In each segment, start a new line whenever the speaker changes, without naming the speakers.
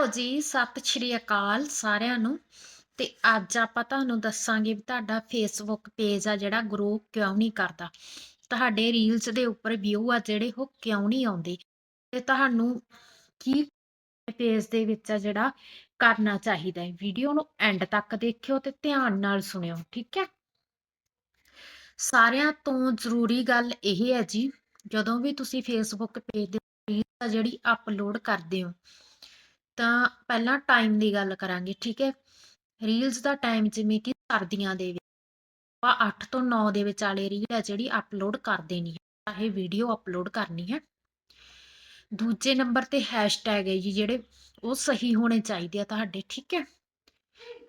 ਲਓ ਜੀ, ਸਤਿ ਸ਼੍ਰੀ ਅਕਾਲ ਸਾਰਿਆਂ ਨੂੰ। ਤੇ ਅੱਜ ਆਪਾਂ ਤੁਹਾਨੂੰ ਦੱਸਾਂਗੇ ਵੀ ਤੁਹਾਡਾ ਫੇਸਬੁੱਕ ਪੇਜ ਆ ਜਿਹੜਾ ਗਰੋ ਕਿਉਂ ਨਹੀਂ ਕਰਦਾ। ਤੁਹਾਡੇ ਰੀਲਸ ਦੇ ਉੱਪਰ ਵਿਊ ਆ ਜਿਹੜੇ ਉਹ ਕਿਉਂ ਨਹੀਂ ਆਉਂਦੇ। ਤੇ ਤੁਹਾਨੂੰ ਕੀ ਪੇਜ ਦੇ ਵਿੱਚ ਆ ਜਿਹੜਾ ਕਰਨਾ ਚਾਹੀਦਾ ਹੈ। ਵੀਡੀਓ ਨੂੰ ਐਂਡ ਤੱਕ ਦੇਖਿਓ ਤੇ ਧਿਆਨ ਨਾਲ ਸੁਣਿਓ, ਠੀਕ ਹੈ? ਸਾਰਿਆਂ ਤੋਂ ਜ਼ਰੂਰੀ ਗੱਲ ਇਹ ਹੈ ਜੀ, ਜਦੋਂ ਵੀ ਤੁਸੀਂ ਫੇਸਬੁੱਕ ਪੇਜ ਦੇ ਰੀਲ ਆ ਜਿਹੜੀ ਅਪਲੋਡ ਕਰਦੇ ਹੋ ਤਾਂ ਪਹਿਲਾਂ ਟਾਈਮ ਦੀ ਗੱਲ ਕਰਾਂਗੇ, ਠੀਕ ਹੈ? ਰੀਲਸ ਦਾ ਟਾਈਮ ਜਿਵੇਂ ਕਿ ਸਰਦੀਆਂ ਦੇ ਵਿੱਚ, ਆਪਾਂ 8 ਤੋਂ 9 ਦੇ ਵਿਚਾਲੇ ਰੀਲ ਹੈ ਜਿਹੜੀ ਅਪਲੋਡ ਕਰ ਦੇਣੀ ਹੈ, ਚਾਹੇ ਵੀਡੀਓ ਅਪਲੋਡ ਕਰਨੀ ਹੈ। ਦੂਜੇ ਨੰਬਰ ਤੇ ਹੈਸ਼ਟੈਗ ਹੈ ਜੀ ਜਿਹੜੇ, ਉਹ ਸਹੀ ਹੋਣੇ ਚਾਹੀਦੇ ਆ ਤੁਹਾਡੇ, ਠੀਕ ਹੈ?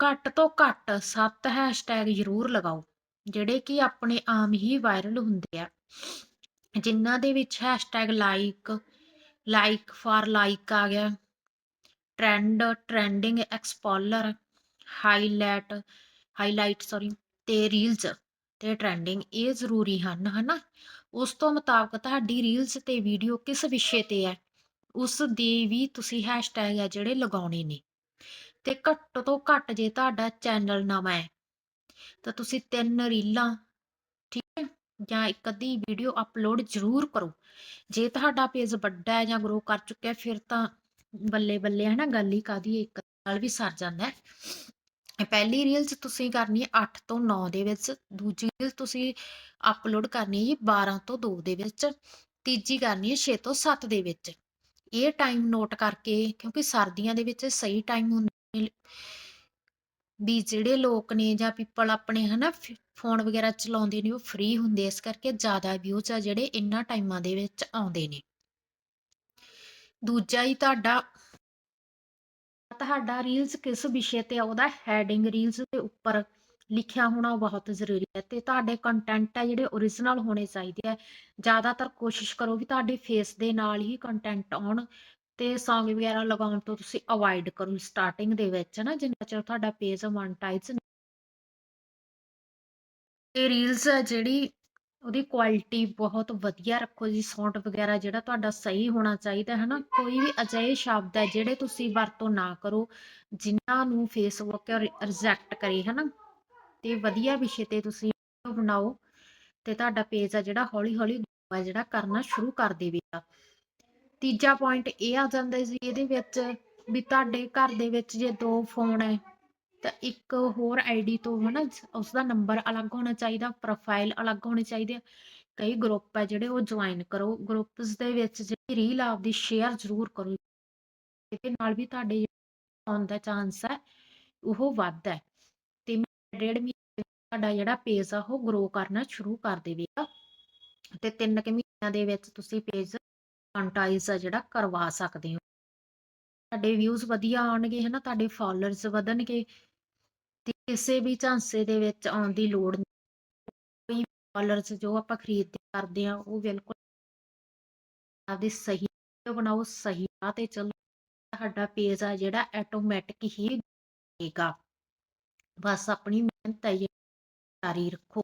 ਘੱਟ ਤੋਂ ਘੱਟ 7 ਹੈਸ਼ਟੈਗ ਜ਼ਰੂਰ ਲਗਾਓ, ਜਿਹੜੇ ਕਿ ਆਪਣੇ ਆਮ ਹੀ ਵਾਇਰਲ ਹੁੰਦੇ ਆ। ਜਿਨ੍ਹਾਂ ਦੇ ਵਿੱਚ hashtag like like for like ਆ ਗਿਆ trend trending explorer highlight highlight sorry ਤੇ ਰੀਲਸ ਤੇ ਟ੍ਰੈਂਡਿੰਗ ਇਹ ਜ਼ਰੂਰੀ ਹਨ, ਹਨਾ? ਉਸ ਤੋਂ ਮੁਤਾਬਕ ਤੁਹਾਡੀ ਰੀਲਸ ਤੇ ਵੀਡੀਓ ਕਿਸ ਵਿਸ਼ੇ ਤੇ ਹੈ? ਉਸ ਦੀ ਵੀ ਤੁਸੀਂ ਹੈਸ਼ਟੈਗ ਹੈ ਜਿਹੜੇ ਲਗਾਉਣੇ ਨੇ। ਤੇ ਘੱਟ ਤੋਂ ਘੱਟ ਜੇ ਤੁਹਾਡਾ ਚੈਨਲ ਨਵਾਂ ਹੈ, ਤਾਂ ਤੁਸੀਂ ਤਿੰਨ ਰੀਲਾਂ ਠੀਕ ਹੈ? ਜਾਂ ਇੱਕ ਅੱਧੀ ਵੀਡੀਓ ਅਪਲੋਡ ਜ਼ਰੂਰ ਕਰੋ। ਜੇ ਤੁਹਾਡਾ ਪੇਜ ਵੱਡਾ ਹੈ ਜਾਂ ਗਰੋ ਕਰ ਚੁੱਕਿਆ, ਫਿਰ ਤਾਂ ਬੱਲੇ ਬੱਲੇ ਹੈ ਨਾ ਗੱਲ ਹੀ ਕਾਦੀ ਇੱਕ ਨਾਲ ਵੀ ਸਰ ਜਾਂਦਾ ਹੈ। ਪਹਿਲੀ ਰੀਲ 'ਚ ਤੁਸੀਂ ਕਰਨੀ ਹੈ 8 ਤੋਂ 9 ਦੇ ਵਿੱਚ, ਦੂਜੀ ਰੀਲ ਤੁਸੀਂ ਅਪਲੋਡ ਕਰਨੀ ਹੈ ਜੀ 12 ਤੋਂ 2 ਦੇ ਵਿੱਚ, ਤੀਜੀ ਕਰਨੀ ਹੈ 6 ਤੋਂ 7 ਦੇ ਵਿੱਚ। ਇਹ ਟਾਈਮ ਨੋਟ ਕਰਕੇ, ਕਿਉਂਕਿ ਸਰਦੀਆਂ ਦੇ ਵਿੱਚ ਸਹੀ ਟਾਈਮ ਹੁੰਦਾ ਵੀ ਜਿਹੜੇ ਲੋਕ ਨੇ ਜਾਂ ਪੀਪਲ ਆਪਣੇ ਹਨਾ ਫੋਨ ਵਗੈਰਾ ਚਲਾਉਂਦੇ ਨੇ, ਉਹ ਫ੍ਰੀ ਹੁੰਦੇ ਇਸ ਕਰਕੇ ਜ਼ਿਆਦਾ ਵਿਊਜ਼ ਆ ਜਿਹੜੇ ਇੰਨਾ ਟਾਈਮਾਂ ਦੇ ਵਿੱਚ ਆਉਂਦੇ ਨੇ। ਦੂਜਾ ਹੀ ਤੁਹਾਡਾ ਤੁਹਾਡਾ ਰੀਲਸ ਕਿਸ ਵਿਸ਼ੇ ਤੇ ਆ? ਹੈਡਿੰਗ ਰੀਲਸ ਦੇ ਉੱਪਰ ਲਿਖਿਆ ਹੋਣਾ ਬਹੁਤ ਜ਼ਰੂਰੀ ਹੈ ਤੇ ਤੁਹਾਡੇ ਕੰਟੈਂਟ ਹੈ ਜਿਹੜੇ origignal ਹੋਣੇ ਚਾਹੀਦੇ ਆ। ਜ਼ਿਆਦਾਤਰ ਕੋਸ਼ਿਸ਼ ਕਰੋ ਵੀ ਤੁਹਾਡੇ ਫੇਸ ਦੇ ਨਾਲ ਹੀ ਕੰਟੈਂਟ ਆਉਣ ਤੇ Song ਵਗੈਰਾ ਲਗਾਉਣ ਤੋਂ ਤੁਸੀਂ ਅਵੋਇਡ ਕਰੋ ਸਟਾਰਟਿੰਗ ਦੇ ਵਿੱਚ ਨਾ, ਜਿੰਨਾ ਚਿਰ ਤੁਹਾਡਾ ਪੇਜ ਮੋਨਟਾਈਜ਼ ਇਹ ਰੀਲਸ ਹੈ ਜਿਹੜੀ ਉਹਦੀ ਕੁਆਲਿਟੀ ਬਹੁਤ ਵਧੀਆ ਰੱਖੋ ਜੀ ਸਾਊਂਡ ਵਗੈਰਾ ਜਿਹੜਾ ਤੁਹਾਡਾ ਸਹੀ ਹੋਣਾ ਚਾਹੀਦਾ ਹੈ ਨਾ ਕੋਈ ਵੀ ਅਜਿਹੇ ਸ਼ਬਦ ਹੈ ਜਿਹੜੇ ਤੁਸੀਂ ਵਰਤੋਂ ਨਾ ਕਰੋ, ਜਿਨ੍ਹਾਂ ਨੂੰ ਫੇਸਬੁੱਕ ਰਿਜੈਕਟ ਕਰੇ ਹੈ ਨਾ ਤੇ ਵਧੀਆ ਵਿਸ਼ੇ ਤੇ ਤੁਸੀਂ ਬਣਾਓ, ਤੇ ਤੁਹਾਡਾ ਪੇਜ ਆ ਜਿਹੜਾ ਹੌਲੀ ਹੌਲੀ ਜਿਹੜਾ ਕਰਨਾ ਸ਼ੁਰੂ ਕਰ ਦੇਵੇਗਾ ਤੀਜਾ ਪੁਆਇੰਟ ਇਹ ਆ ਜਾਂਦਾ ਜੀ, ਇਹਦੇ ਵਿੱਚ ਵੀ ਤੁਹਾਡੇ ਘਰ ਦੇ ਵਿੱਚ ਜੇ ਦੋ ਫੋਨ ਹੈ ਤਾਂ ਇੱਕ ਹੋਰ ਆਈਡੀ ਤੋਂ ਹਨਾ ਉਸ ਦਾ ਨੰਬਰ ਅਲੱਗ ਹੋਣਾ ਚਾਹੀਦਾ ਪ੍ਰੋਫਾਈਲ ਅਲੱਗ ਹੋਣੀ ਚਾਹੀਦੀ ਹੈ ਕਈ ਗਰੁੱਪ ਹੈ ਜਿਹੜੇ ਉਹ ਜੁਆਇਨ ਕਰੋ ਗਰੁੱਪਸ ਦੇ ਵਿੱਚ ਜਿਹੜੀ ਰੀਲ ਆਪਦੀ ਸ਼ੇਅਰ ਜ਼ਰੂਰ ਕਰੋ। ਇਹਦੇ ਨਾਲ ਵੀ ਤੁਹਾਡੇ ਆਉਣ ਦਾ ਚਾਂਸ ਹੈ ਉਹ ਵੱਧਦਾ ਹੈ ਤੇ ਡੇਢ ਮਹੀਨੇ ਤੁਹਾਡਾ ਜਿਹੜਾ ਪੇਜ ਆ, ਉਹ ਗਰੋ ਕਰਨਾ ਸ਼ੁਰੂ ਕਰ ਦੇਵੇਗਾ। ਤੇ ਤਿੰਨ ਕੁ ਮਹੀਨਿਆਂ ਦੇ ਵਿੱਚ ਤੁਸੀਂ ਪੇਜ ਮੋਨਟਾਈਜ਼ ਆ ਜਿਹੜਾ, ਕਰਵਾ ਸਕਦੇ ਹੋ। ਤੁਹਾਡੇ ਵਿਊਜ਼ ਵਧੀਆ ਆਉਣਗੇ ਹਨਾ, ਤੁਹਾਡੇ ਫਾਲੋਅਰਸ ਵਧਣਗੇ। ਤੇ ਕਿਸੇ ਵੀ ਝਾਂਸੇ ਦੇ ਵਿੱਚ ਆਉਣ ਦੀ ਲੋੜ ਨਹੀਂ। ਕੋਈ ਫਾਲੋਅਰਸ ਜੋ ਆਪਾਂ ਖਰੀਦ ਕਰਦੇ ਆ ਉਹ ਬਿਲਕੁਲ ਆਪਦੀ ਸਹੀ ਬਣਾਓ, ਸਹੀ ਰਾਹ ਤੇ ਚੱਲੋ। ਤੁਹਾਡਾ ਪੇਜ ਆ ਜਿਹੜਾ ਆਟੋਮੈਟਿਕ ਹੀ ਹੋਏਗਾ ਬਸ ਆਪਣੀ ਮਿਹਨਤ ਹੈ ਜਾਰੀ ਰੱਖੋ।